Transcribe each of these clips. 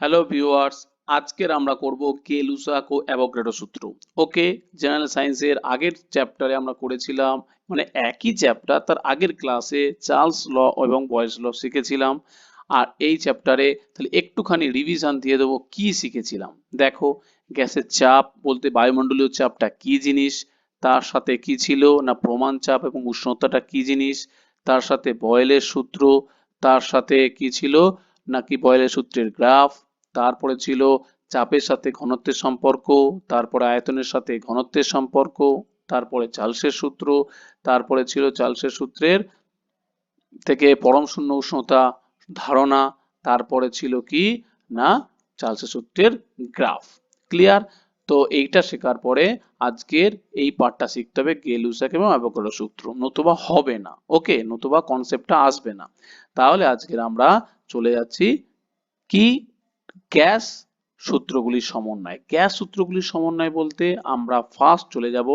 Hello viewers আজকের আমরা করব কে লুসাক ও অ্যাভোগাড্রো সূত্র ওকে জেনারেল সায়েন্সের আগের চ্যাপ্টারে আমরা করেছিলাম মানে একই চ্যাপ্টার তার আগের ক্লাসে চার্লস ল এবং বয়েস ল শিখেছিলাম। আর এই চ্যাপ্টারে তাহলে একটুখানি রিভিশন দিয়ে দেবো কি শিখেছিলাম। দেখো, গ্যাসের চাপ বলতে বায়ুমণ্ডলীয় চাপটা কি জিনিস, তার সাথে কি ছিল না প্রমাণ চাপ এবং উষ্ণতাটা কি জিনিস, তার সাথে বয়েলের সূত্র, তার সাথে কি ছিল নাকি বয়েলের সূত্রের গ্রাফ তারপরে ছিল চাপের সাথে ঘনত্বের সম্পর্ক, তারপরে আয়তনের সাথে ঘনত্বের সম্পর্ক, তারপরে চার্লসের সূত্র, তারপরে ছিল চার্লসের সূত্রের থেকে পরম শূন্য উষ্ণতা ধারণা, তারপরে ছিল কি? না চার্লসের সূত্রের গ্রাফ। ক্লিয়ার? তো এইটা শেখার পরে আজকের এই পার্টটা শিখতে হবে গেলুসাক এবং অ্যাভোগাড্রো সূত্র। নতুবা হবে না। ওকে, নতুবা কনসেপ্টটা আসবে না। তাহলে আজকের আমরা চলে যাচ্ছি কি? গ্যাস সূত্রগুলির সমন্বয়। গ্যাস সূত্রগুলির সমন্বয় বলতে আমরা ফার্স্ট চলে যাব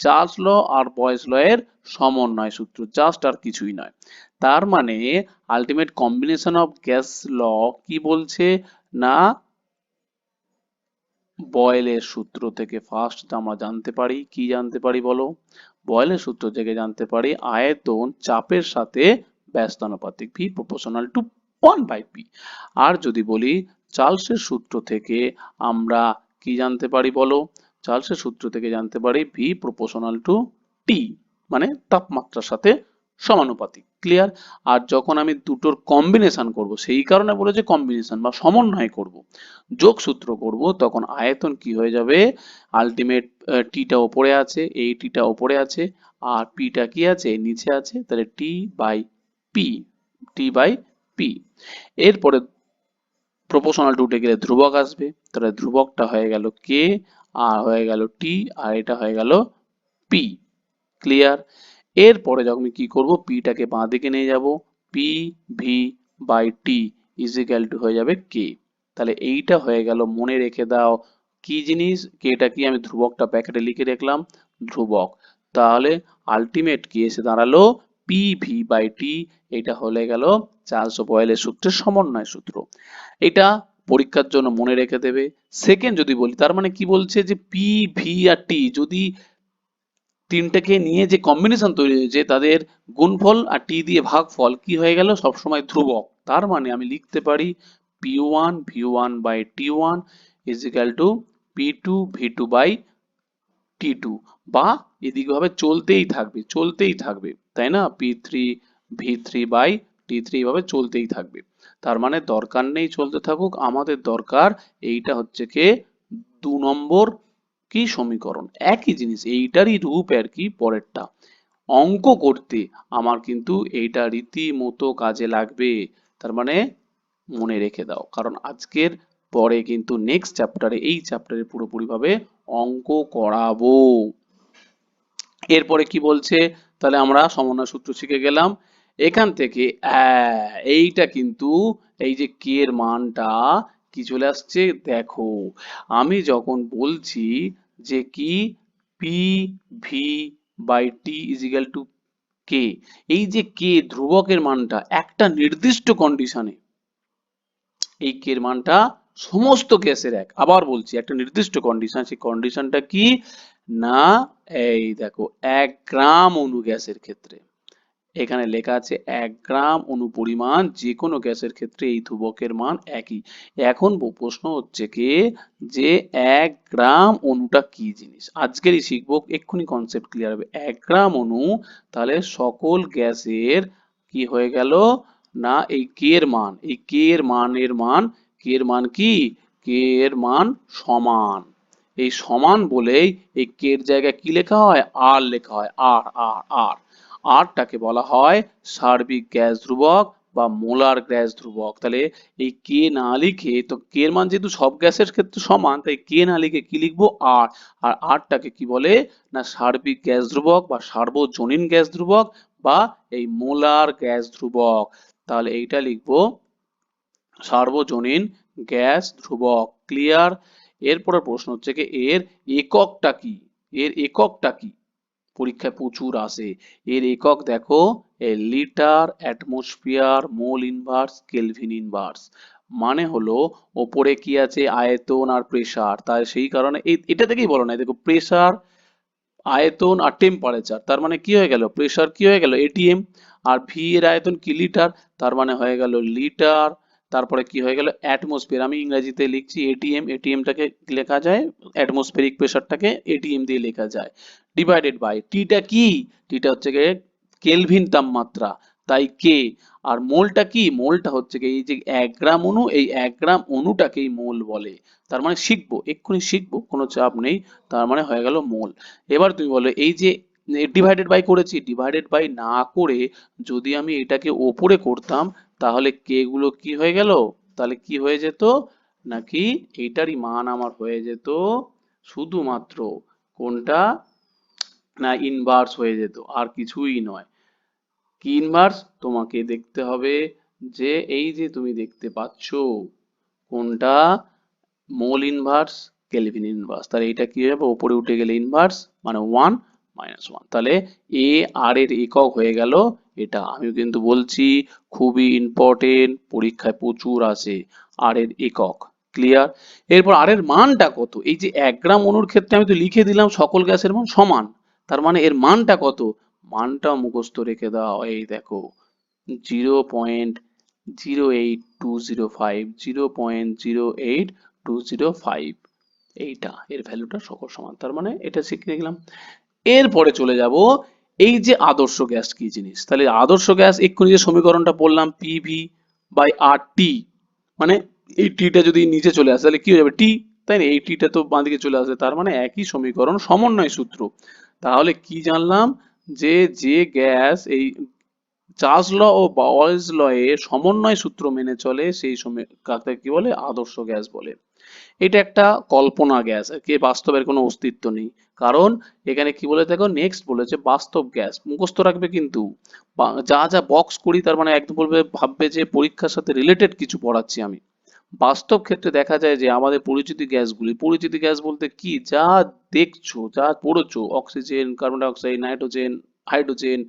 চার্লস ল আর বয়েস ল এর সমন্বয় সূত্র। জাস্ট আর কিছুই নয়। তার মানে ultimate combination of gas law কি বলছে না? বয়েলের সূত্র থেকে ফার্স্ট আমরা জানতে পারি। কি জানতে পারি বলো? বয়েলের সূত্র থেকে জানতে পারি আয়তন চাপের সাথে ব্যস্তানুপাতিক V proportional to one by P আর যদি বলি চার্লসের সূত্র থেকে আমরা কি জানতে পারি বলো? চার্লসের সূত্র থেকে জানতে পারি ভি প্রপোর্শনাল টু টি মানে তাপমাত্রার সাথে সমানুপাতিক ক্লিয়ার আর যখন আমি দুটোর কম্বিনেশন করব, সেই কারণে বলেছে কম্বিনেশন বা সমন্বয় করব যোগ সূত্র করব, তখন আয়তন কি হয়ে যাবে? আলটিমেট টিটা ওপরে আছে, এই টিটা ওপরে আছে, আর পিটা কি আছে? নিচে আছে, তাহলে T by P T by P এরপরে প্রপোর্শনাল টুটে গেলে ধ্রুবক আসবে। তাহলে ধ্রুবকটা হয়ে গেল কে আর হয়ে গেল টি আর এটা হয়ে গেল পি ক্লিয়ার এরপরে যখন আমি কি করব? পিটাকে বাঁ দিকে নিয়ে যাব। P V by T is equal to হয়ে যাবে কে তাহলে এইটা হয়ে গেল, মনে রেখে দাও কি জিনিস? কেটা কি? আমি ধ্রুবকটা প্যাকেটে লিখে রাখলাম, ধ্রুবক। তাহলে আলটিমেট কি? এসে দাঁড়াল পি ভি বাই টি এটা হলে গেল বয়েলের সূত্রের সমন্বয় সূত্র। এটা পরীক্ষার জন্য মনে রেখে দেবে। সেকেন্ড যদি বলি, তার মানে কি বলছে যে পি ভি আর টি যদি তিনটাকে নিয়ে যে কম্বিনেশন তৈরি হয়েছে তাদের গুণফল আর টি দিয়ে ভাগফল কি হয়ে গেল? সবসময় ধ্রুবক। তার মানে আমি লিখতে পারি P one V one by T one is equal to P two V two by T two বা এদিকে ভাবে চলতেই থাকবে চলতেই থাকবে, তাই না? P three V three by T three এইভাবে চলতেই থাকবে। তার মানে দরকার নেই চলতে থাকুক, আমাদের দরকার এইটা হচ্ছে কে? দু নম্বর কি সমীকরণ। একই জিনিস, এইটারই রূপ আর কি পরেরটা। অঙ্ক করতে আমার কিন্তু এইটা রীতিমতো কাজে লাগবে, তার মানে মনে রেখে দাও। কারণ আজকের পরে কিন্তু নেক্সট চ্যাপ্টারে এই চ্যাপ্টারে পুরোপুরি ভাবে অঙ্ক করাবো। এরপরে কি বলছে? তাহলে আমরা সমন্বয় সূত্র শিখে গেলাম। এখান থেকে এইটা কিন্তু, এই যে কে এর মানটা কি চলে আসছে? দেখো, আমি যখন বলছি যে কি? P V by T is equal to K এই যে কে ধ্রুবকের মানটা একটা নির্দিষ্ট কন্ডিশনে এই কে এর মানটা সমস্ত গ্যাসের এক। আবার বলছি, একটা নির্দিষ্ট কন্ডিশন সেই কন্ডিশনটা কি? না, এই দেখো, এক গ্রাম অণু গ্যাসের ক্ষেত্রে। এখানে লেখা আছে, এক গ্রাম অণু পরিমাণ যে কোনো গ্যাসের ক্ষেত্রে এই ধ্রুবকের মান একই। এখন প্রশ্ন হচ্ছে কি, যে এক গ্রাম অণুটা কি জিনিস? আজকেরই শিখব, এক্ষুনি কনসেপ্ট ক্লিয়ার হবে। এক গ্রাম অণু, তাহলে সকল গ্যাসের কি হয়ে গেল? না, এই কে এর মান, এই কে এর মানের মান কে এর মান কি? কে এর মান সমান। এই সমান বলেই এই কে এর জায়গায় কি লেখা হয়? আর লেখা হয়। আর আর আর আরটাকে বলা হয় সার্বিক গ্যাস ধ্রুবক বা মোলার গ্যাস ধ্রুবক। তাহলে এই কে না লিখে, তো কে এর মান যেহেতু সব গ্যাসের ক্ষেত্রে সমান, তাই কে না লিখে কি লিখব? আর আর আরটাকে কি বলে? না, সার্বিক গ্যাস ধ্রুবক বা সার্বজনীন গ্যাস ধ্রুবক বা এই মোলার গ্যাস ধ্রুবক। তাহলে এইটা লিখব সার্বজনীন গ্যাস ধ্রুবক। ক্লিয়ার এরপরে প্রশ্ন হচ্ছে কি, এর এককটা কি? এর এককটা কি? পরীক্ষায় প্রচুর আসে এর একক দেখো litre, atmosphere, mole inverse, kelvin inverse. মানে হলো, ওপরে কি আছে? আয়তন আর প্রেসার। তাই সেই কারণে এটা থেকেই বলো না দেখো প্রেসার, আয়তন আর টেম্পারেচার। তার মানে কি হয়ে গেল? প্রেসার কি হয়ে গেল? এটিএম আর ভি এর আয়তন কি লিটার? তার মানে হয়ে গেল লিটার তারপরে কি হয়ে গেল? অ্যাটমসফিয়ার আমি ইংরেজিতে লিখছি এটিএম এটিএমটাকে লেখা যায় অ্যাটমসফেরিক প্রেসারটাকে এটিএম দিয়ে লেখা যায়। ডিভাইডেড বাই টিটা কি? টিটা হচ্ছে গিয়ে কেলভিন তাপমাত্রা, তাই কে আর মোলটা কি? মোলটা হচ্ছে এই যে এক গ্রাম অণু, এই এক গ্রাম অণুটাকেই মোল বলে। তার মানে শিখব, এক্ষুনি শিখব, কোনো চাপ নেই, তার মানে হয়ে গেল মোল। এবার তুমি বলো, এই যে ডিভাইডেড বাই করেছি ডিভাইডেড বাই না করে যদি আমি এটাকে ওপরে করতাম তাহলে কে গুলো কি হয়ে গেল? তাহলে কি হয়ে যেত? নাকি এইটারই মান আমার হয়ে যেত? শুধুমাত্র কোনটা? না ইনভার্স হয়ে যেত, আর কিছুই নয়। কি ইনভার্স তোমাকে দেখতে হবে যে এই যে তুমি দেখতে পাচ্ছ, কোনটা? মোল ইনভার্স কেলভিন ইনভার্স তাহলে এটা কি হবে উপরে উঠে গেলে ইনভার্স মানে ওয়ান মাইনাস ওয়ান তাহলে এ আর এর একক হয়ে গেল এটা। আমিও কিন্তু বলছি খুবই ইম্পর্টেন্ট পরীক্ষায় প্রচুর আসে আর এর একক। ক্লিয়ার এরপর আর এর মানটা কত? এই যে এক গ্রাম অণুর ক্ষেত্রে আমি তো লিখে দিলাম সকল গ্যাসের মান সমান। তার মানে এর মানটা কত? মানটা মুখস্থ রেখে দাও। এই দেখো zero point zero eight two zero five zero point zero eight two zero five এইটা, এর ভ্যালুটা সকল সমান। তার মানে এটা শিখে গেলাম। এরপরে চলে যাব এই যে আদর্শ গ্যাস কি জিনিস? তাহলে আদর্শ গ্যাস এক্ষুনি যে সমীকরণটা বললাম পিভি বাই আর টি মানে এই টিটা যদি নিচে চলে আসে, তাহলে কি হয়ে যাবে? টি তাই না? এই টিটা তো বাঁদিকে চলে আসে, তার মানে একই সমীকরণ, সমন্বয় সূত্র। তাহলে কি জানলাম? যে যে গ্যাস এই চার্জ ল ও বাওয়েলস ল এ সমন্বয় সূত্র মেনে চলে, সেই সময় কাকে কি বলে? আদর্শ গ্যাস বলে। এটা একটা কল্পনা গ্যাস কি, বাস্তবের কোনো অস্তিত্ব নেই। কারণ এখানে কি বলে দেখো? নেক্সট বলেছে বাস্তব গ্যাস মুখস্থ রাখবে কিন্তু। যা যা বক্স করি তার মানে একদম বলবে, ভাববে যে পরীক্ষার সাথে রিলেটেড কিছু পড়াচ্ছি আমি। বাস্তব ক্ষেত্রে দেখা যায় যে আমাদের পরিচিতি গ্যাসগুলি পরিচিতি গ্যাস বলতে কি? যা দেখছ, যা পড়েছো oxygen carbon dioxide nitrogen hydrogen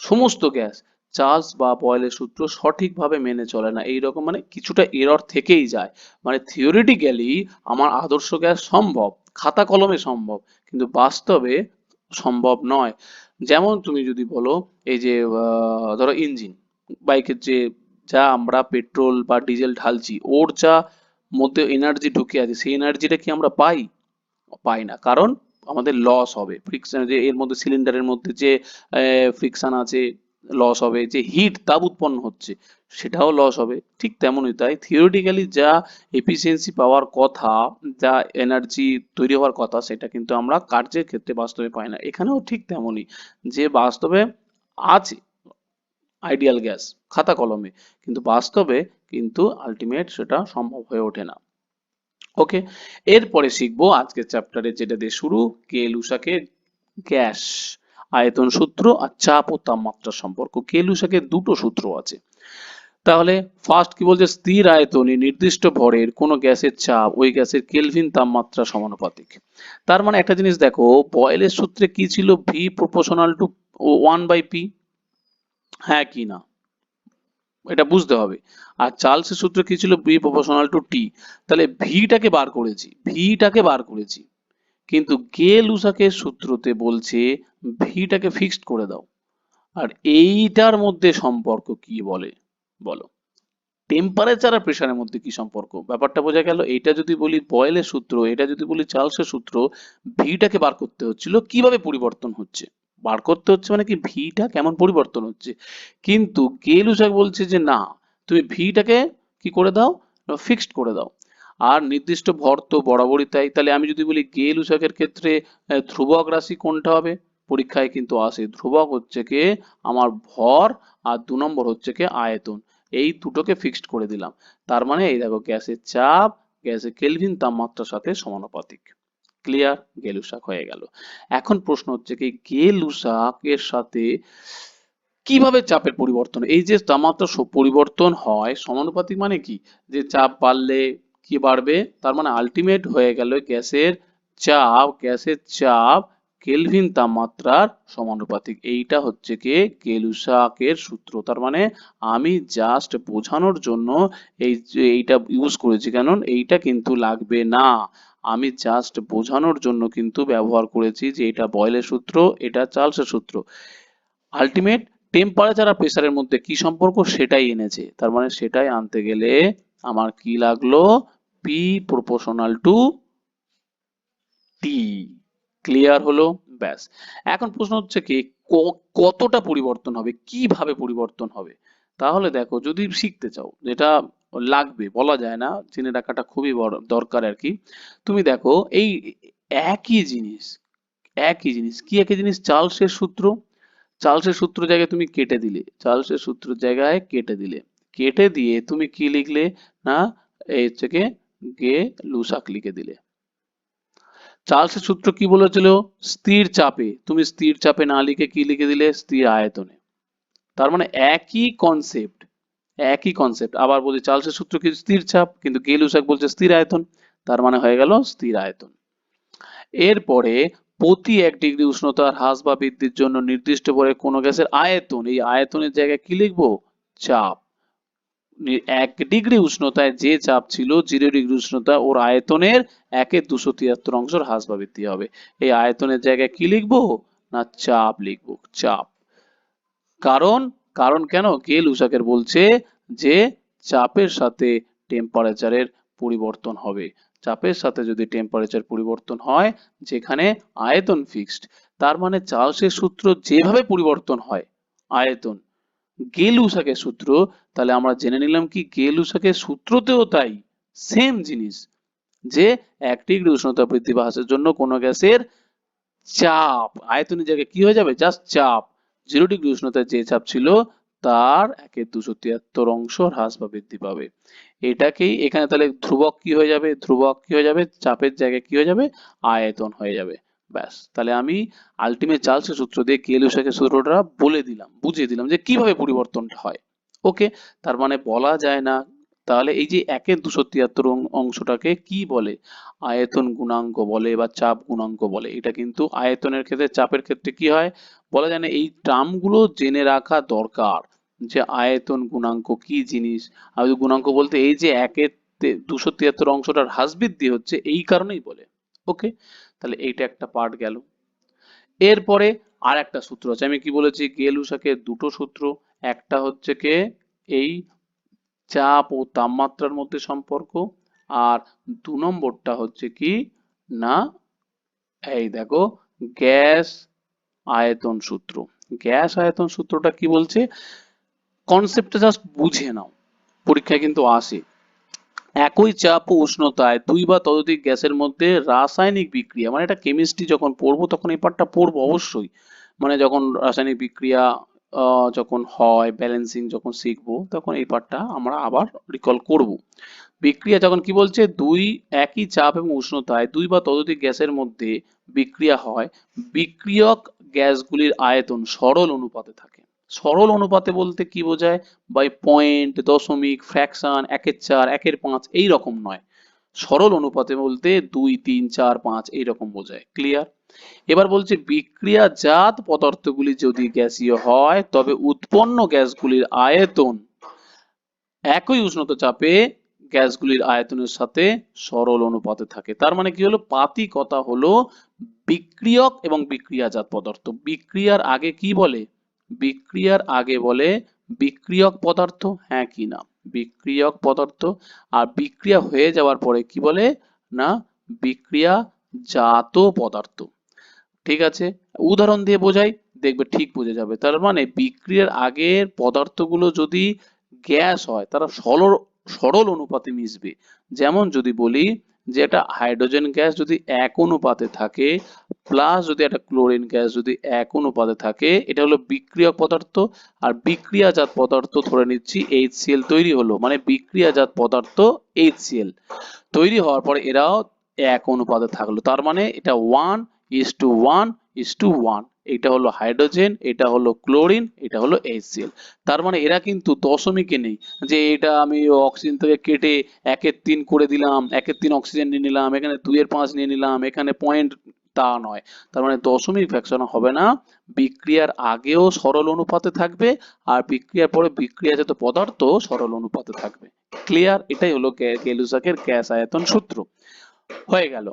সমস্ত গ্যাস চার্লস বা বয়েলের সূত্র সঠিকভাবে মেনে চলে না। এই রকম মানে কিছুটা এরর থেকেই যায়। মানে থিওরিটিক্যালি আমার আদর্শ গ্যাস সম্ভব। খাতা কলমে সম্ভব, কিন্তু বাস্তবে সম্ভব নয়। যেমন তুমি যদি বলো, এই যে ধরো ইঞ্জিন, বাইকের যে, যা আমরা পেট্রোল বা ডিজেল ঢালছি, ওর যা মধ্যে এনার্জি ঢুকে আছে, সেই এনার্জিটা কি আমরা পাই? পাই না, কারণ আমাদের লস হবে। ফ্রিকশন যে, এর মধ্যে সিলিন্ডারের মধ্যে যে ফ্রিকশন আছে লস হবে, যে হিট তাপ উৎপন্ন হচ্ছে, সেটাও লস হবে। ঠিক তেমনই তাই থিওরিটিক্যালি যা এফিসিয়েন্সি পাওয়ার কথা, যা এনার্জি তৈরি হওয়ার কথা, সেটা কিন্তু আমরা কার্যের ক্ষেত্রে বাস্তবে পাই না। এখানেও ঠিক তেমনই যে বাস্তবে আছে আইডিয়াল গ্যাস খাতা কলমে, কিন্তু বাস্তবে কিন্তু আলটিমেট সেটা সম্ভব হয়ে ওঠে না। ওকে এরপরে শিখব আজকের চ্যাপ্টারে যেটা দিয়ে শুরু, কে লুসাকে গ্যাস আয়তন সূত্র আর চাপ ও তাপমাত্রা সম্পর্ক। কে লুসাকে দুটো সূত্র আছে। তাহলে ফার্স্ট কি বলছে? স্থির আয়তনে নির্দিষ্ট ভরের কোন গ্যাসের চাপ, ওই গ্যাসের কেলভিন তাপমাত্রা সমানুপাতিক। তার মানে একটা জিনিস দেখো, বয়েলের সূত্রে কি ছিল? V proportional to one by P হ্যাঁ কি না? এটা বুঝতে হবে। আর চার্লসের সূত্র কি ছিল? বি প্রপোর্শনাল টু টি তাহলে ভিটাকে বার করেছি ভিটাকে বার করেছি। কিন্তু গে লুসাকের সূত্রতে বলছে, ভিটাকে ফিক্সড করে দাও। আর এইটার মধ্যে সম্পর্ক কি বলে? বলো। টেম্পারেচার আর প্রেশারের মধ্যে কি সম্পর্ক? ব্যাপারটা বোঝা গেল এটা যদি বলি বয়েলের সূত্র এটা যদি বলি চার্লসের সূত্র, ভিটাকে বার করতে হচ্ছিল। কীভাবে পরিবর্তন হচ্ছে? বার করতে হচ্ছে মানে কি? ভিটা কেমন পরিবর্তন হচ্ছে? কিন্তু গেলুসাক বলছে যে, না, তুমি ভিটাকে কি করে দাও? ফিক্সড করে দাও। আর নির্দিষ্ট ভর তো বরাবরই তাই। তাহলে আমি যদি বলি গেলুসাকের ক্ষেত্রে ধ্রুবক রাশি কোনটা হবে? পরীক্ষায় কিন্তু আসে। ধ্রুবক হচ্ছে কি? আমার ভর আর দু নম্বর হচ্ছে কি? আয়তন। এই দুটোকে ফিক্সড করে দিলাম। তার মানে এই দেখো, গ্যাসের চাপ, গ্যাসের কেলভিন তাপমাত্রার সাথে সমানুপাতিক। ক্লিয়ার গেলুসাক হয়ে গেল। এখন প্রশ্ন হচ্ছে কি গেলুসাকের সাথে কীভাবে চাপের পরিবর্তন? এই যে তাপমাত্রা পরিবর্তন হয়, সমানুপাতিক মানে কি? যে চাপ বাড়লে কি বাড়বে? তার মানে আলটিমেট হয়ে গেল গ্যাসের চাপ গ্যাসের চাপ কেলভিন তাপমাত্রার সমানুপাতিক। এইটা হচ্ছে কি কেলুসাকের সূত্র। তার মানে আমি জাস্ট বোঝানোর জন্য এই এইটা ইউজ করেছি কেন? এইটা কিন্তু লাগবে না। আমি জাস্ট বোঝানোর জন্য কিন্তু ব্যবহার করেছি যে এটা বয়েলের সূত্র, এটা চার্লসের সূত্র। আলটিমেট টেম্পারেচার আর প্রেসারের মধ্যে কি সম্পর্ক? সেটাই এনেছে। তার মানে সেটাই আনতে গেলে আমার কি লাগল? P proportional to T clear হলো? ব্যাস। এখন প্রশ্ন হচ্ছে কি কতটা পরিবর্তন হবে? কীভাবে পরিবর্তন হবে? তাহলে দেখো, যদি শিখতে চাও, যেটা লাগবে, বলা যায় না জেনে রাখাটা খুবই দরকার আর কি। তুমি দেখো, এই একই জিনিস একই জিনিস, কি একই জিনিস? চার্লসের সূত্র। চার্লসের সূত্র জায়গায় তুমি কেটে দিলে, চার্লসের সূত্র জায়গায় কেটে দিলে। কেটে দিয়ে তুমি কি লিখলে? না, এই হচ্ছে গে গে লুসাক লিখে দিলে। চার্লসের সূত্র কি বলেছিল? স্থির চাপে। তুমি স্থির চাপে না লিখে কি লিখে দিলে? স্থির আয়তনে। তার মানে একই কনসেপ্ট একই কনসেপ্ট আবার বলছি চার্লসের সূত্র কি স্থির চাপ? কিন্তু গে লুসাক বলছে স্থির আয়তন। তার মানে হয়ে গেল স্থির আয়তন। এরপরে প্রতি এক ডিগ্রি উষ্ণতার হ্রাস বা বৃদ্ধির জন্য নির্দিষ্ট করে কোনো গ্যাসের আয়তন, এই আয়তনের জায়গায় কি লিখব? চাপ। এক ডিগ্রি উষ্ণতায় যে চাপ ছিল জিরো ডিগ্রি উষ্ণতা ওর আয়তনের একের দুশো তিয়াত্তর অংশের হ্রাস বা বৃদ্ধি হবে। এই আয়তনের জায়গায় কি লিখব? না, চাপ লিখব, চাপ। কারণ কারণ কেন? কে লুসাকের বলছে যে চাপের সাথে টেম্পারেচারের পরিবর্তন হবে। চাপের সাথে যদি টেম্পারেচার পরিবর্তন হয়, যেখানে আয়তন ফিক্সড তার মানে চার্লসের সূত্র যেভাবে পরিবর্তন হয়, আয়তন গেলুসাকের সূত্র, তাহলে আমরা জেনে নিলাম কি গেলুসাকের সূত্রতেও তাই সেম জিনিস, যে এক ডিগ্রি উষ্ণতা বৃদ্ধি বা হ্রাসের জন্য কোনো গ্যাসের চাপ আয়তনের জায়গায় কি হয়ে যাবে? জাস্ট চাপ জিরো ডিগ্রি উষ্ণতায় যে চাপ ছিল, তার একের দুশো তিয়াত্তর অংশ হ্রাস বা বৃদ্ধি পাবে। এটাকেই এখানে তাহলে ধ্রুবক কি হয়ে যাবে? ধ্রুবক কি হয়ে যাবে? চাপের জায়গায় কি হয়ে যাবে? আয়তন হয়ে যাবে। ব্যাস। তাহলে আমি আলটিমেট চার্লসের সূত্র দিয়ে কেলুসাকের সূত্রটা বলে দিলাম, বুঝিয়ে দিলাম যে কীভাবে পরিবর্তনটা হয়। ওকে তার মানে বলা যায় না। তাহলে এই যে একের দুশো তিয়াত্তর অংশটাকে কি বলে? আয়তন গুণাঙ্ক বলে বা চাপ গুণাঙ্ক বলে। এটা কিন্তু আয়তনের ক্ষেত্রে, চাপের ক্ষেত্রে কি হয়? বলা যায় না, এই টার্মগুলো জেনে রাখা দরকার যে আয়তন গুণাঙ্ক কি জিনিস। আর গুণাঙ্ক বলতে এই যে একের দুশো তিয়াত্তর অংশটার হ্রাস হচ্ছে, এই কারণেই বলে। ওকে তাহলে এইটা একটা পার্ট গেল। এরপরে আর একটা সূত্র আছে। আমি কি বলেছি? গেলুসাকের দুটো সূত্র। একটা হচ্ছে কে? এই চাপ ও তাপমাত্রার মধ্যে সম্পর্ক। আর দু নম্বরটা হচ্ছে কি? না, এই দেখো, গ্যাস আয়তন সূত্র। গ্যাস আয়তন সূত্রটা কি বলছে? কনসেপ্টটা জাস্ট বুঝে নাও। পরীক্ষায় কিন্তু আসে। একই চাপ ও উষ্ণতায় দুই বা ততোধিক গ্যাসের মধ্যে রাসায়নিক বিক্রিয়া মানে এটা কেমিস্ট্রি যখন পড়ব তখন এই পার্টটা পড়ব অবশ্যই। মানে যখন রাসায়নিক বিক্রিয়া যখন হয় ব্যালেন্সিং যখন শিখব, তখন এই পার্টটা আমরা আবার রিকল করব। বিক্রিয়া যখন কি বলছে? দুই একই চাপ এবং উষ্ণতায় দুই বা ততোধিক গ্যাসের মধ্যে বিক্রিয়া হয়। বিক্রিয়ক গ্যাসগুলির আয়তন সরল অনুপাতে থাকে। সরল অনুপাতে বলতে কি বোঝায়? বাই পয়েন্ট দশমিক ফ্র্যাকশন একের চার, একের পাঁচ, এই রকম নয়। সরল অনুপাতে বলতে দুই, তিন, চার, পাঁচ, এই রকম বোঝায়। ক্লিয়ার এবার বলছে বিক্রিয়াজাত পদার্থগুলি যদি গ্যাসীয় হয়, তবে উৎপন্ন গ্যাসগুলির আয়তন একই উষ্ণতা চাপে গ্যাসগুলির আয়তনের সাথে সরল অনুপাতে থাকে। তার মানে কি হলো? পাতিকতা হলো বিক্রিয়ক এবং বিক্রিয়াজাত পদার্থ। বিক্রিয়ার আগে কি বলে? বিক্রিয়ার আগে বলে বিক্রিয়ক পদার্থ হ্যাঁ কি না? বিক্রিয়ক পদার্থ। আর বিক্রিয়া হয়ে যাওয়ার পরে কি বলে? না, বিক্রিয়াজাত পদার্থ। ঠিক আছে? উদাহরণ দিয়ে বোঝাই, দেখবে ঠিক বুঝে যাবে। তার মানে বিক্রিয়ার আগের পদার্থগুলো যদি গ্যাস হয়, তারা সরল সরল অনুপাতে মিশবে। যেমন যদি বলি যে একটা হাইড্রোজেন গ্যাস যদি এক অনুপাতে থাকে প্লাস যদি একটা ক্লোরিন গ্যাস যদি এক অনুপাতে থাকে, এটা হলো বিক্রিয়ক পদার্থ, আর বিক্রিয়াজাত পদার্থ ধরে নিচ্ছি HCl তৈরি হলো মানে বিক্রিয়াজাত পদার্থ HCl তৈরি হওয়ার পরে এরাও এক অনুপাতে থাকল, তার মানে এটা one is two one is two one এটা হলো হাইড্রোজেন, এটা হলো ক্লোরিন, এটা হলো HCl তার মানে এরা কিন্তু দশমিকে নেই। যে এটা আমি অক্সিজেন থেকে কেটে একের তিন করে দিলাম, একের তিন অক্সিজেন নিয়ে নিলাম, এখানে দুইয়ের পাঁচ নিয়ে নিলাম, এখানে পয়েন্ট তা নয়। তার মানে দশমিক ফ্র্যাকশন হবে না। বিক্রিয়ার আগেও সরল অনুপাতে থাকবে আর বিক্রিয়ার পরে বিক্রিয়াজাত পদার্থ সরল অনুপাতে থাকবে। ক্লিয়ার এটাই হলো গেলুসাকের গ্যাস আয়তন সূত্র। হয়ে গেল।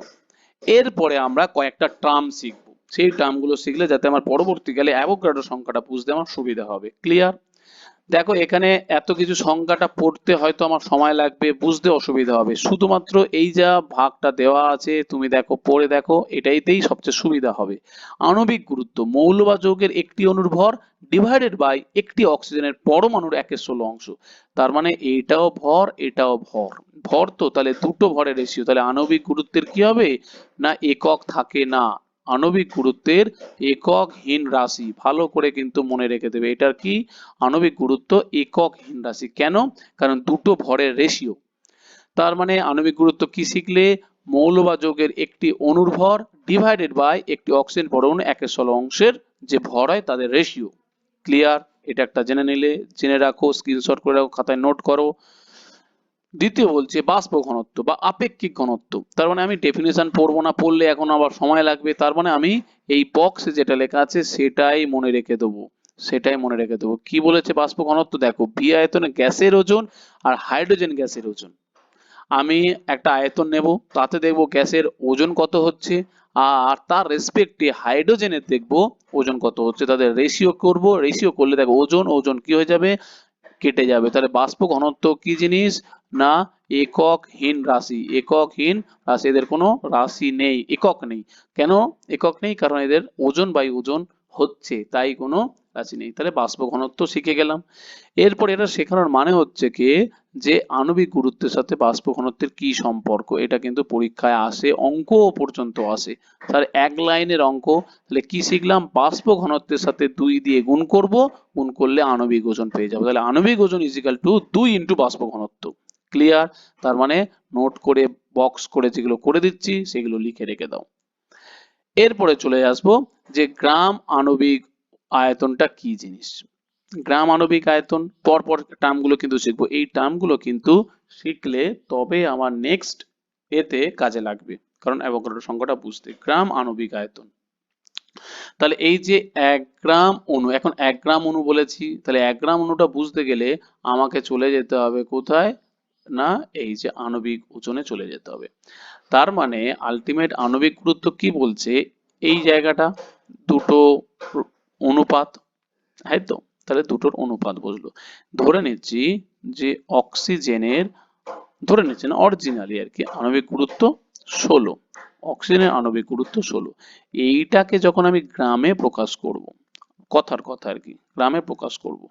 এরপরে আমরা কয়েকটা টার্ম শিখব। সেই টার্মগুলো শিখলে যাতে আমার পরবর্তীকালে অ্যাভোগাড্রো সংখ্যাটা বুঝতে আমার সুবিধা হবে। ক্লিয়ার দেখো, এখানে এত কিছু সংখ্যাটা পড়তে হয়তো আমার সময় লাগবে, বুঝতে অসুবিধা হবে। শুধুমাত্র এই যা ভাগটা দেওয়া আছে, তুমি দেখো, পড়ে দেখো, এটাইতেই সবচেয়ে সুবিধা হবে। আণবিক গুরুত্ব, মৌল বা যৌগের একটি অণুর ভর ডিভাইডেড বাই একটি অক্সিজেনের পরমাণুর একের ষোলো অংশ। তার মানে এটাও ভর এটাও ভর। ভর তো তাহলে দুটো ভরের রেশিও তাহলে আণবিক গুরুত্বের কি হবে? না একক থাকে না। আণবিক গুরুত্বের এককহীন রাশি। ভালো করে কিন্তু মনে রেখে দেবে, এটার কি? আণবিক গুরুত্ব এককহীন রাশি। কেন? কারণ দুটো ভরের রেশিও তার মানে আণবিক গুরুত্ব কি শিখলে? মৌল বা যৌগের একটি অণুর ভর ডিভাইডেড বাই একটি অক্সিজেন পরমাণু একের ষোলো অংশের যে ভর হয় তাদের রেশিও ক্লিয়ার এটা একটা জেনে নিলে, জেনে রাখো স্ক্রিনশট করে রাখো, খাতায় নোট করো। দ্বিতীয় বলছে, বাষ্প ঘনত্ব বা আপেক্ষিক ঘনত্ব। তার মানে আমি ডেফিনেশন পড়ব না, পড়লে এখন আবার সময় লাগবে। তার মানে আমি এই বক্সে যেটা লেখা আছে, সেটাই মনে রেখে দেবো। সেটাই মনে রেখে দেবো। কি বলেছে বাষ্প ঘনত্ব? দেখো ভি আয়তনে গ্যাসের ওজন আর হাইড্রোজেন গ্যাসের ওজন। আমি একটা আয়তন নেব, তাতে দেখব গ্যাসের ওজন কত হচ্ছে, আর তার রেসপেক্টে হাইড্রোজেনের দেখব ওজন কত হচ্ছে। তাদের রেশিও করব রেশিও করলে দেখো ওজন ওজন কি হয়ে যাবে? কেটে যাবে। তাহলে বাষ্প ঘনত্ব কি জিনিস? না এককহীন রাশি। এককহীন রাশি, এদের কোনো রাশি নেই, একক নেই। কেন একক নেই? কারণ এদের ওজন বাই ওজন হচ্ছে, তাই কোনো রাশি নেই। তাহলে বাষ্প ঘনত্ব শিখে গেলাম। এরপর এটা শেখানোর মানে হচ্ছে কি? যে আণবিক গুরুত্বের সাথে বাষ্প ঘনত্বের কি সম্পর্ক? এটা কিন্তু পরীক্ষায় আসে অঙ্ক পর্যন্ত আসে। তার এক লাইনের অঙ্ক, তাহলে কি শিখলাম? বাষ্প ঘনত্বের সাথে দুই দিয়ে গুণ করব, গুণ করলে আণবিক ওজন পেয়ে যাব। তাহলে আণবিক ওজন ইজিক্যাল টু দুই ইন্টু বাষ্প ঘনত্ব। ক্লিয়ার তার মানে নোট করে বক্স করে যেগুলো করে দিচ্ছি, সেগুলো লিখে রেখে দাও। এরপরে চলে আসব যে গ্রাম আণবিক আয়তনটা কি জিনিস? গ্রাম আণবিক আয়তন, পরপর টার্মগুলো কিন্তু শিখব। এই টার্মগুলো কিন্তু শিখলে তবে আমার নেক্সট এতে কাজে লাগবে, কারণ অ্যাভোগাড্রো সংখ্যাটা বুঝতে। গ্রাম আণবিক আয়তন। তাহলে এই যে এক গ্রাম অণু, এখন এক গ্রাম অণু বলেছি, তাহলে এক গ্রাম অণুটা বুঝতে গেলে আমাকে চলে যেতে হবে কোথায়? না, এই যে আণবিক ওজনে চলে যেতে হবে। তার মানে আলটিমেট আণবিক গুরুত্ব কি বলছে? এই জায়গাটা দুটো অনুপাত, তাই তো? তাহলে দুটোর অনুপাত বুঝলো ধরে নিচ্ছি যে অক্সিজেনের, ধরে নিচ্ছি না অরিজিনালি আর কি, আণবিক গুরুত্ব ষোলো। অক্সিজেনের আণবিক গুরুত্ব ষোলো। এইটাকে যখন আমি গ্রামে প্রকাশ করব, কথার কথা আর কি, গ্রামে প্রকাশ করব,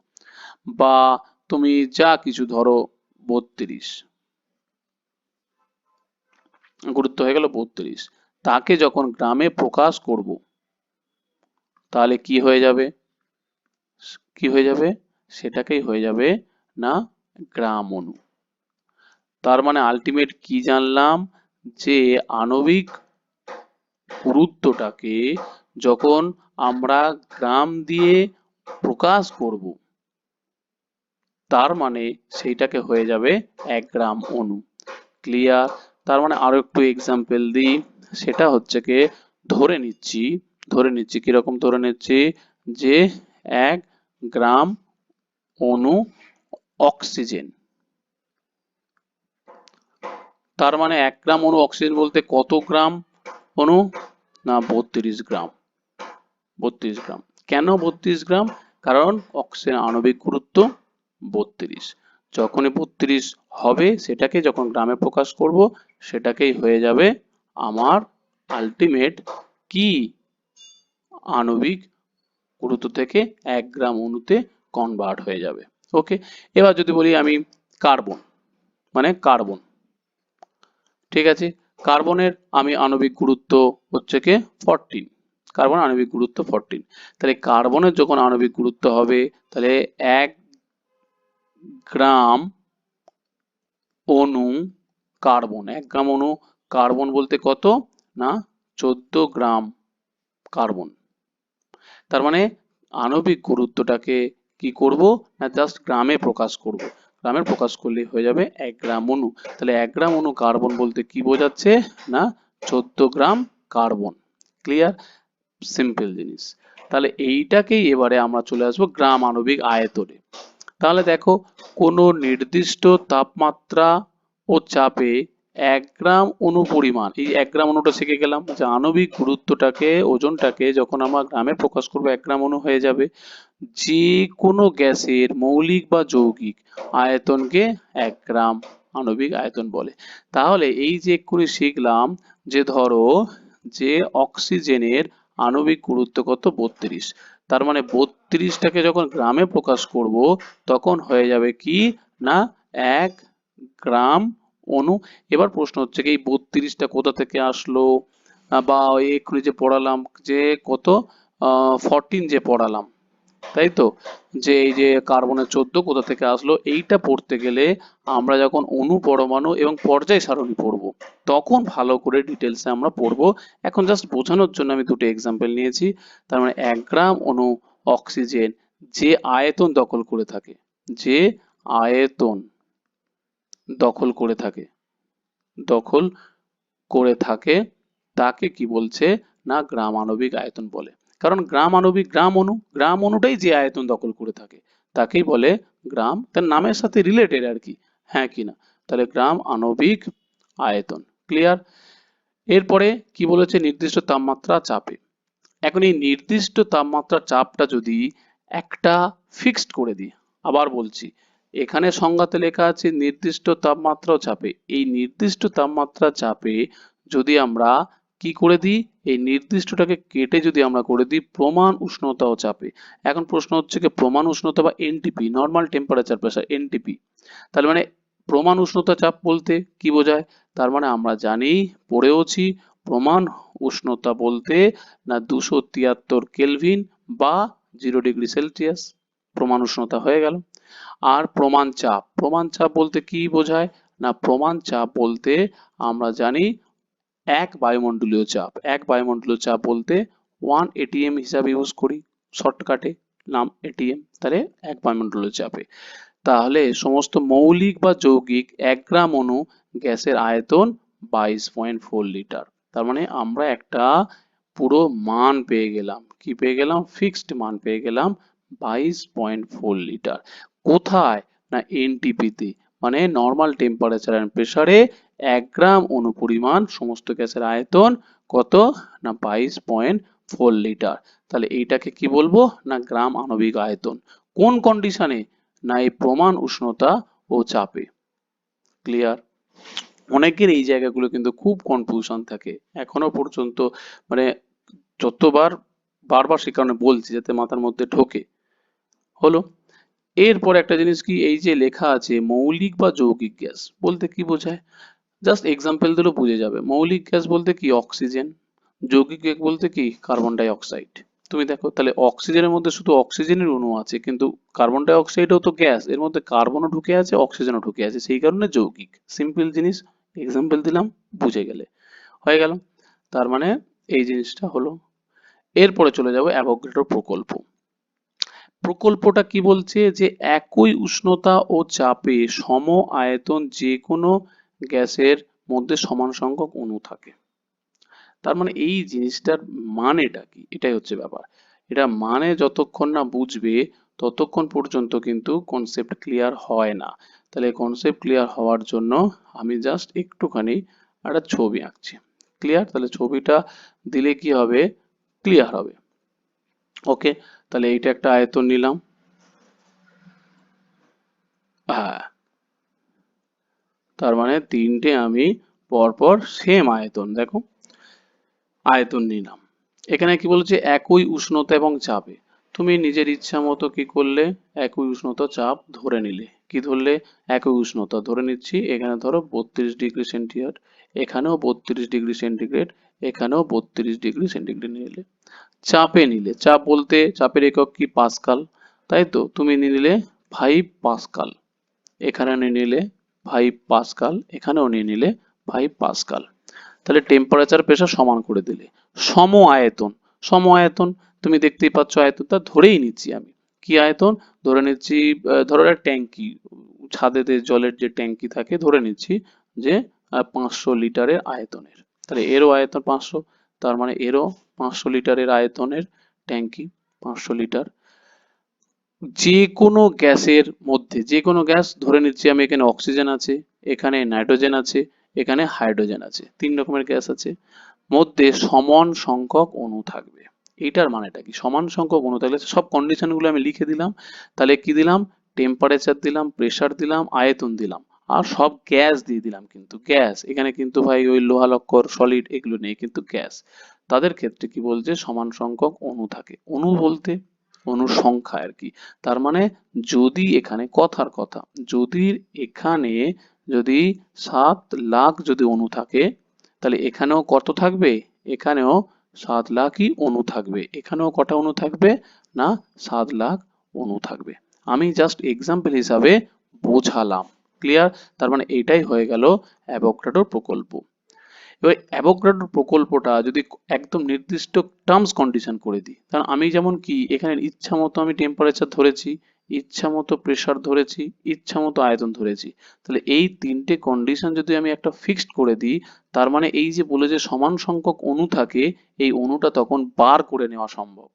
বা তুমি যা কিছু ধরো বত্রিশ। গুরুত্ব হয়ে গেল বত্রিশ। তাকে যখন গ্রামে প্রকাশ করব, তাহলে কি হয়ে যাবে? কি হয়ে যাবে? সেটাকেই হয়ে যাবে না গ্রাম অণু তার মানে আলটিমেট কি জানলাম? যে আণবিক গুরুত্বটাকে যখন আমরা গ্রাম দিয়ে প্রকাশ করব তার মানে সেইটাকে হয়ে যাবে এক গ্রাম অণু। ক্লিয়ার তার মানে আরও একটু এক্সাম্পল দিই। সেটা হচ্ছে কি, ধরে নিচ্ছি ধরে নিচ্ছি, কীরকম ধরে নিচ্ছি? যে এক গ্রাম অণু অক্সিজেন তার মানে এক গ্রাম অণু অক্সিজেন বলতে কত গ্রাম অণু? না, বত্রিশ গ্রাম। বত্রিশ গ্রাম। কেন বত্রিশ গ্রাম? কারণ অক্সিজেন আণবিক গুরুত্ব। বত্রিশ। যখনই বত্রিশ হবে, সেটাকে যখন গ্রামে প্রকাশ করব, সেটাকেই হয়ে যাবে আমার আলটিমেট কি? আণবিক গুরুত্ব থেকে এক গ্রাম অণুতে কনভার্ট হয়ে যাবে। ওকে এবার যদি বলি আমি কার্বন মানে কার্বন ঠিক আছে? কার্বনের আমি আণবিক গুরুত্ব হচ্ছে কে? ফরটিন কার্বন আণবিক গুরুত্ব ফরটিন তাহলে কার্বনের যখন আণবিক গুরুত্ব হবে, তাহলে এক গ্রাম অণু কার্বন। এক গ্রাম অণু কার্বন বলতে কত? না, চোদ্দ গ্রাম কার্বন। তার মানে আণবিক গুরুত্বটাকে কি করব? না জাস্ট গ্রামে প্রকাশ করব। গ্রামে প্রকাশ করলে হয়ে যাবে এক গ্রাম অণু তাহলে এক গ্রাম অণু কার্বন বলতে কি বোঝাচ্ছে? না, চোদ্দ গ্রাম কার্বন। ক্লিয়ার সিম্পল জিনিস। তাহলে এইটাকেই এবারে আমরা চলে আসব গ্রাম আণবিক আয়তনে। তাহলে দেখো, কোনো নির্দিষ্ট তাপমাত্রা ও চাপে এক গ্রাম অণু পরিমাণ এই এক গ্রাম অণুটা শিখে গেলাম, যে আণবিক গুরুত্বটাকে, ওজনটাকে যখন আমরা গ্রামে প্রকাশ করব, এক গ্রাম অণু হয়ে যাবে। যে কোনো গ্যাসের মৌলিক বা যৌগিক আয়তনকে এক গ্রাম আণবিক আয়তন বলে। তাহলে এই যে এক্ষুনি শিখলাম, যে ধরো, যে অক্সিজেনের আণবিক গুরুত্ব কত? বত্রিশ। তার মানে বত্রিশটাকে যখন গ্রামে প্রকাশ করব, তখন হয়ে যাবে কি? না, এক গ্রাম অনু। এবার প্রশ্ন হচ্ছে কি, এই বত্রিশটা কোথা থেকে আসলো? বা এক্ষুনি যে পড়ালাম, যে কত? ফরটিন যে পড়ালাম। তাই তো? যে এই যে কার্বনের চোদ্দ কোথা থেকে আসলো, এইটা পড়তে গেলে আমরা যখন অণু পরমাণু এবং পর্যায় সারণী পড়ব, তখন ভালো করে ডিটেলসে আমরা পড়ব। এখন জাস্ট বোঝানোর জন্য আমি দুটো এক্সাম্পল নিয়েছি। তার মানে এক গ্রাম অণু অক্সিজেন যে আয়তন দখল করে থাকে, যে আয়তন দখল করে থাকে, দখল করে থাকে, তাকে কি বলছে না গ্রাম আণবিক আয়তন বলে। কারণ গ্রাম আণবিক গ্রাম অণু গ্রাম অণুটাই যে আয়তন দখল করে থাকে, তাকেই বলে গ্রাম। তার নামের সাথে রিলেটেড আর কি হ্যাঁ কি না? তাহলে গ্রাম আণবিক আয়তন ক্লিয়ার এরপরে কি বলেছে? নির্দিষ্ট তাপমাত্রা চাপে। এখন এই নির্দিষ্ট তাপমাত্রা চাপটা যদি একটা ফিক্সড করে দিই, আবার বলছি, এখানে সংজ্ঞাতে লেখা আছে নির্দিষ্ট তাপমাত্রা চাপে। এই নির্দিষ্ট তাপমাত্রা চাপে যদি আমরা কি করে দিই? এই নির্দিষ্টটাকে কেটে যদি আমরা করে দিই, প্রমাণ উষ্ণতা ও চাপে। এখন প্রশ্ন হচ্ছে কি, প্রমাণ উষ্ণতা বা NTP normal temperature pressure NTP তার মানে প্রমাণ উষ্ণতা চাপ বলতে কি বোঝায়? তার মানে আমরা জানি, পড়েওছি, প্রমাণ উষ্ণতা বলতে না দুশো তিয়াত্তর কেলভিন বা জিরো ডিগ্রি সেলসিয়াস। প্রমাণ উষ্ণতা হয়ে গেল। আর প্রমাণ চাপ প্রমাণ চাপ বলতে কি বোঝায়? না, প্রমাণ চাপ বলতে আমরা জানি এক বায়ুমণ্ডলীয় চাপ। এক বায়ুমণ্ডলীয় চাপ বলতে ওয়ান এটিএম হিসাবে ইউজ করি শর্টকাটে নাম এটিএম তাহলে এক বায়ুমণ্ডলীয় চাপে। তাহলে সমস্ত মৌলিক বা যৌগিক এক গ্রাম অণু গ্যাসের আয়তন বাইশ পয়েন্ট ফোর লিটার। তার মানে আমরা একটা পুরো মান পেয়ে গেলাম। কি পেয়ে গেলাম? ফিক্সড মান পেয়ে গেলাম বাইশ পয়েন্ট ফোর লিটার। কোথায়? না এনটিপিতে মানে নর্মাল টেম্পারেচার অ্যান্ড প্রেসারে এক গ্রাম অনুপরিমাণ সমস্ত গ্যাসের আয়তন কত? না বাইশ পয়েন্ট ফোর লিটার। তাহলে এইটাকে কি বলব? না গ্রাম আণবিক আয়তন। কোন কন্ডিশনে না এই প্রমাণ উষ্ণতা ও চাপে। ক্লিয়ার অনেকের এই জায়গাগুলো কিন্তু খুব কনফিউশন থাকে। এখনও পর্যন্ত মানে যতবার, বারবার সে কারণে বলছি যাতে মাথার মধ্যে ঢোকে। হলো? এরপর একটা জিনিস কি? এই যে লেখা আছে, মৌলিক বা যৌগিক গ্যাস। বলতে কি বোঝায়? জাস্ট এক্সাম্পল দিলেও বুঝে যাবে। মৌলিক গ্যাস বলতে কি? অক্সিজেন যৌগিক গ্যাস বলতে কি? কার্বন ডাই অক্সাইড তুমি দেখো, তাহলে অক্সিজেনের মধ্যে শুধু অক্সিজেনের অণু আছে, কিন্তু কার্বন ডাই অক্সাইডও তো গ্যাস এর মধ্যে কার্বনও ঢুকে আছে অক্সিজেনও ঢুকে আছে। সেই কারণে যৌগিক। সিম্পল জিনিস এক্সাম্পল দিলাম, বুঝে গেলে। হয়ে গেল। তার মানে এই জিনিসটা হলো। এরপরে চলে যাব অ্যাভোগাড্রো প্রকল্প। প্রকল্পটা কি বলছে? যে একই উষ্ণতা ও চাপে সম আয়তন যে কোনো গ্যাসের মধ্যে সমান সংখ্যক অণু থাকে। তার মানে এই জিনিসটার মানেটা কি? এটাই হচ্ছে ব্যাপার। এটা মানে যতক্ষণ না বুঝবে, ততক্ষণ পর্যন্ত কিন্তু কনসেপ্ট ক্লিয়ার হয় না। তাহলে কনসেপ্ট ক্লিয়ার হওয়ার জন্য আমি জাস্ট একটুখানি একটা ছবি আঁকছি। ক্লিয়ার তাহলে ছবিটা দিলে কি হবে? ক্লিয়ার হবে। ওকে তাহলে এইটা একটা আয়তন নিলাম। হ্যাঁ। তার মানে তিনটে আমি পরপর সেম আয়তন, দেখো। আয়তন নিলাম। এখানে কি বলেছে? একই উষ্ণতা এবং চাপে। তুমি নিজের ইচ্ছা মতো কি করলে? একই উষ্ণতা চাপ ধরে নিলে। কি ধরলে? একই উষ্ণতা ধরে নিচ্ছি। এখানে ধরো বত্রিশ ডিগ্রি সেন্টিগ্রেড, এখানেও বত্রিশ ডিগ্রি সেন্টিগ্রেড, এখানেও বত্রিশ ডিগ্রি সেন্টিগ্রেড নিলে। চাপে নিলে। চাপ বলতে চাপের একক কি? পাস্কাল তাই তো? তুমি নিয়ে নিলে ফাইভ পাস্কাল এখানে নিলে ফাইভ পাস্কাল, এখানেও নিয়ে নিলে ফাইভ পাস্কাল। তাহলে টেম্পারেচার প্রেসার সমান করে দিলে। সম আয়তন সম আয়তন তুমি দেখতেই পাচ্ছ আয়তনটা ধরেই নিচ্ছি আমি। কি আয়তন? ধরে নিচ্ছি ধরো একটা ট্যাঙ্কি, ছাদেতে জলের যে ট্যাঙ্কি থাকে ধরে নিচ্ছি যে পাঁচশো লিটারের আয়তনের। তাহলে এরও আয়তন পাঁচশো, তার মানে এরও পাঁচশো লিটারের আয়তনের ট্যাঙ্কি, পাঁচশো লিটার। যে কোনো গ্যাসের মধ্যে যে কোনো গ্যাস, ধরে নিচ্ছি আমি এখানে অক্সিজেন আছে, এখানে নাইট্রোজেন আছে, এখানে হাইড্রোজেন আছে, তিন রকমের গ্যাস আছে, মধ্যে সমান সংখ্যক অণু থাকবে। এইটার মানেটা কি? সমান সংখ্যক অণু থাকলে সব কন্ডিশনগুলো আমি লিখে দিলাম, তাহলে কি দিলাম? টেম্পারেচার দিলাম প্রেসার দিলাম, আয়তন দিলাম, আর সব গ্যাস দিয়ে দিলাম কিন্তু, গ্যাস। এখানে কিন্তু ভাই ওই লোহা লক্কর সলিড এগুলো নেই কিন্তু গ্যাস। তাদের ক্ষেত্রে কি বলছে? সমান সংখ্যক অণু থাকে। অণু বলতে অণুর সংখ্যা আর কি। তার মানে যদি এখানে কথার কথা, যদি এখানে যদি সাত লাখ যদি অণু থাকে, তাহলে এখানেও কত থাকবে? এখানেও সাত লাখই অণু থাকবে। এখানেও কটা অণু থাকবে না, সাত লাখ অণু থাকবে? আমি জাস্ট এক্সাম্পল হিসাবে বোঝালাম। ক্লিয়ার তার মানে এইটাই হয়ে গেল অ্যাভোগাড্রোর প্রকল্প। এবার অ্যাভোগাড্রোর প্রকল্পটা যদি একদম নির্দিষ্ট টার্মস কন্ডিশন করে দিই, কারণ আমি যেমন কি এখানে ইচ্ছা মতো আমি টেম্পারেচার ধরেছি, ইচ্ছা মতো প্রেসার ধরেছি, ইচ্ছা মতো আয়তন ধরেছি, তাহলে এই তিনটে কন্ডিশন যদি আমি একটা ফিক্সড করে দিই, তার মানে এই যে বলে যে সমান সংখ্যক অণু থাকে, এই অণুটা তখন বার করে নেওয়া সম্ভব।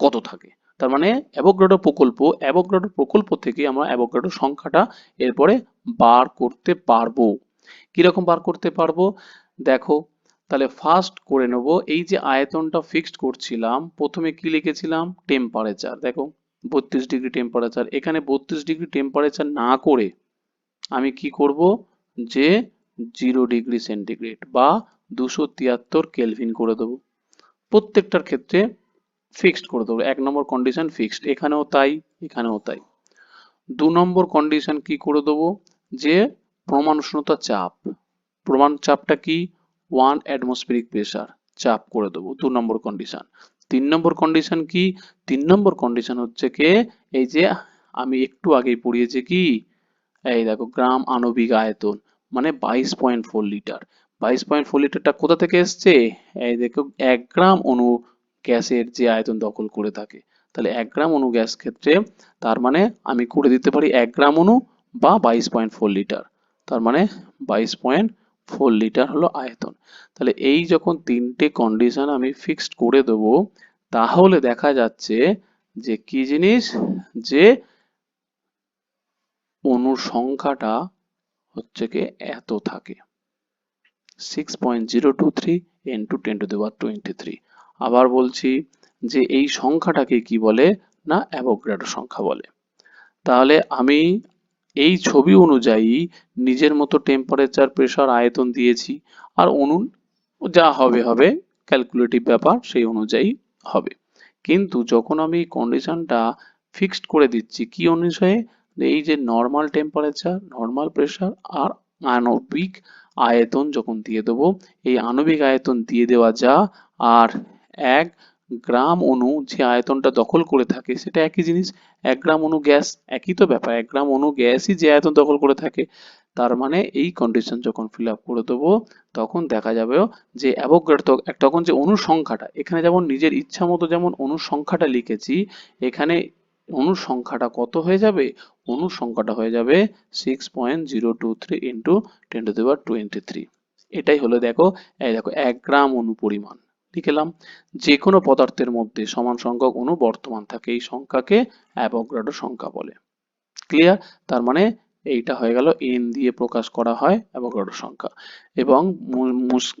কত থাকে? তার মানে অ্যাভোগাড্রো প্রকল্প অ্যাভোগাড্রো প্রকল্প থেকে আমরা অ্যাভোগাড্রো সংখ্যাটা এরপরে বার করতে পারব। কীরকম বার করতে পারব? দেখো, তাহলে ফার্স্ট করে নেব, এই যে আয়তনটা ফিক্সড করছিলাম, প্রথমে কি লিখেছিলাম? টেম্পারেচার দেখো, বত্রিশ ডিগ্রি টেম্পারেচার এখানে বত্রিশ ডিগ্রি টেম্পারেচার না করে আমি কি করব? যে জিরো ডিগ্রি সেন্টিগ্রেড বা দুশো তিয়াত্তর কেলভিন করে দেবো। প্রত্যেকটার ক্ষেত্রে ফিক্সড করে দেবো, এক নম্বর কন্ডিশন ফিক্সড এখানেও তাই এখানেও তাই। দু নম্বর কন্ডিশন কি করে দেবো? যে প্রমাণ উষ্ণতা চাপ প্রমাণ চাপটা কি? ওয়ান অ্যাটমসফেরিক প্রেসার চাপ করে দেবো, দু নম্বর কন্ডিশন তিন নম্বর কন্ডিশন কি? তিন নম্বর কন্ডিশন হচ্ছে কি? এই যে আমি একটু আগেই পড়িয়েছি কি? এই দেখো, গ্রাম আণবিক আয়তন মানে বাইশ পয়েন্ট ফোর লিটার বাইশ পয়েন্ট ফোর লিটারটা কোথা থেকে এসছে? এই দেখো, এক গ্রাম অণু গ্যাসের যে আয়তন দখল করে থাকে, তাহলে এক গ্রাম অণু গ্যাস ক্ষেত্রে তার মানে আমি করে দিতে পারি এক গ্রাম অণু বা বাইশ পয়েন্ট ফোর লিটার তার মানে বাইশ পয়েন্ট ফোর লিটার হলো আয়তন। তাহলে এই যখন তিনটে কন্ডিশন আমি ফিক্সড করে দেব, তাহলে দেখা যাচ্ছে যে কি জিনিস? যে অণুর সংখ্যাটা হচ্ছে কি এত থাকে। Six point zero two three into ten to the power twenty three আবার বলছি যে এই সংখ্যাটাকে কি বলে? না অ্যাভোগাড্রো সংখ্যা বলে। তাহলে আমি এই ছবি অনুযায়ী নিজের মতো টেম্পারেচার প্রেসার আয়তন দিয়েছি। আর অনু যা হবে হবে ক্যালকুলেটিভ ব্যাপার সেই অনুযায়ী হবে। কিন্তু যখন আমি কন্ডিশনটা ফিক্সড করে দিচ্ছি, কি অনুযায়ী? এই যে নর্মাল টেম্পারেচার নর্মাল প্রেসার আর আণবিক আয়তন যখন দিয়ে দেবো, এই আণবিক আয়তন দিয়ে দেওয়া যা, আর এক গ্রাম অণু যে আয়তনটা দখল করে থাকে, সেটা একই জিনিস। এক গ্রাম অণু গ্যাস একই তো ব্যাপার। এক গ্রাম অণু গ্যাসই যে আয়তন দখল করে থাকে, তার মানে এই কন্ডিশন যখন ফিল আপ করে দেবো, তখন দেখা যাবে যে অ্যাভোগাড্রো তখন যে অণুর সংখ্যাটা এখানে যেমন নিজের ইচ্ছা মতো যেমন অণুর সংখ্যাটা লিখেছি, এখানে অণুর সংখ্যাটা কত হয়ে যাবে? অণুর সংখ্যাটা হয়ে যাবে six point zero two three into ten to the power twenty three এটাই হলো দেখো, এই দেখো, এক গ্রাম অণু পরিমাণ। লিখলাম যে কোনো পদার্থের মধ্যে সমান সংখ্যক অণু বর্তমান থাকে এই সংখ্যাকে অ্যাভোগাড্রো সংখ্যা বলে। ক্লিয়ার তার মানে এইটা হয়ে গেল এন দিয়ে প্রকাশ করা হয় অ্যাভোগাড্রো সংখ্যা। এবং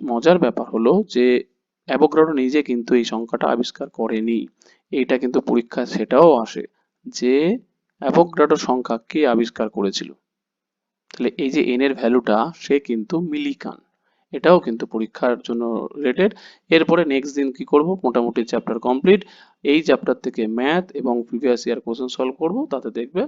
মজার ব্যাপার হলো যে অ্যাভোগাড্রো নিজে কিন্তু এই সংখ্যাটা আবিষ্কার করেনি। এইটা কিন্তু পরীক্ষায় সেটাও আসে যে অ্যাভোগাড্রো সংখ্যা কে আবিষ্কার করেছিল। তাহলে এই যে এন এর ভ্যালুটা সে কিন্তু মিলিকান। এটাও কিন্তু পরীক্ষার জন্য রেটেড এরপরে নেক্সট দিন কি করব? মোটামুটি চ্যাপ্টার কমপ্লিট এই চ্যাপ্টার থেকে ম্যাথ এবং প্রিভিয়াস ইয়ার কোশ্চেন সলভ করব। তাতে দেখবে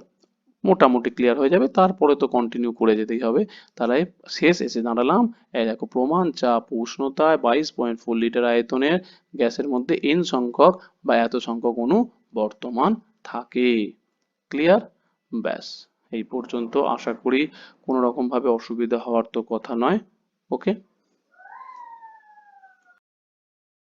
মোটামুটি ক্লিয়ার হয়ে যাবে। তারপরে তো কন্টিনিউ করে যেতেই হবে। তাহলে শেষ এসে দাঁড়ালাম। এই দেখো, প্রমাণ, চাপ, উষ্ণতায় বাইশ পয়েন্ট ফোর লিটার আয়তনের গ্যাসের মধ্যে এন সংখ্যক বা এত সংখ্যক অণু বর্তমান থাকে। ক্লিয়ার ব্যাস, এই পর্যন্ত। আশা করি কোনো রকম ভাবে অসুবিধা হওয়ার তো কথা নয়। ওকে